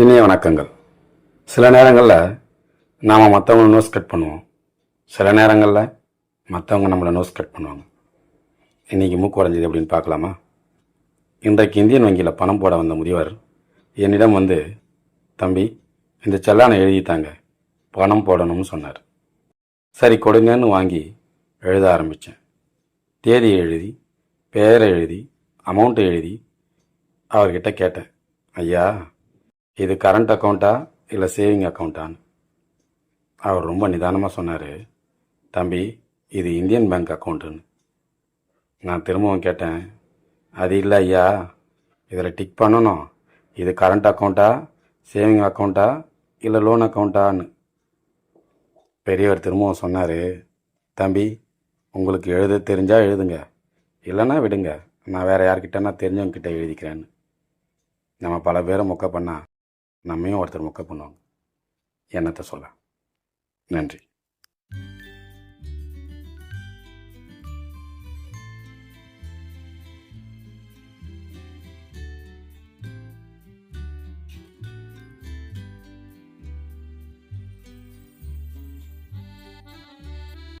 இனிய வணக்கங்கள். சில நேரங்களில் நாம் மற்றவங்க நோஸ் கட் பண்ணுவோம். சில நேரங்களில் மற்றவங்க நம்மளை நோஸ் கட் பண்ணுவாங்க. இன்றைக்கி மூக்கு உடஞ்சது அப்படின்னு பார்க்கலாமா? இன்றைக்கு இந்தியன் வங்கியில் பணம் போட வந்த முதியவர் என்னிடம் வந்து தம்பி இந்த செல்லானை எழுதித்தாங்க. பணம் போடணும்னு சொன்னார். சரி கொடுங்கன்னு வாங்கி எழுத ஆரம்பித்தேன் தேதியை எழுதி பேரை எழுதி அமௌண்ட்டை எழுதி அவர்கிட்ட கேட்டேன். ஐயா இது கரண்ட் அக்கௌண்ட்டா இல்லை சேவிங் அக்கௌண்ட்டான்னு அவர் ரொம்ப நிதானமாக சொன்னார் தம்பி இது இந்தியன் பேங்க் அக்கௌண்ட்டுன்னு நான் திரும்பவும் கேட்டேன் அது இல்லை ஐயா இதில் டிக் பண்ணணும். இது கரண்ட் அக்கௌண்ட்டா சேவிங் அக்கௌண்ட்டா இல்லை லோன் அக்கௌண்ட்டான்னு பெரியவர் திரும்பவும் சொன்னார் தம்பி உங்களுக்கு எழுத தெரிஞ்சால் எழுதுங்க. இல்லைன்னா விடுங்க. நான் வேறு யார்கிட்டனா தெரிஞ்சவங்க கிட்டே எழுதிக்கிறேன்னு. நம்ம பல பேரை மொக்க பண்ணால் நம்மையும் ஒருத்தர் மொக்க பண்ணுவாங்க. என்னத்தை சொல்ல நன்றி.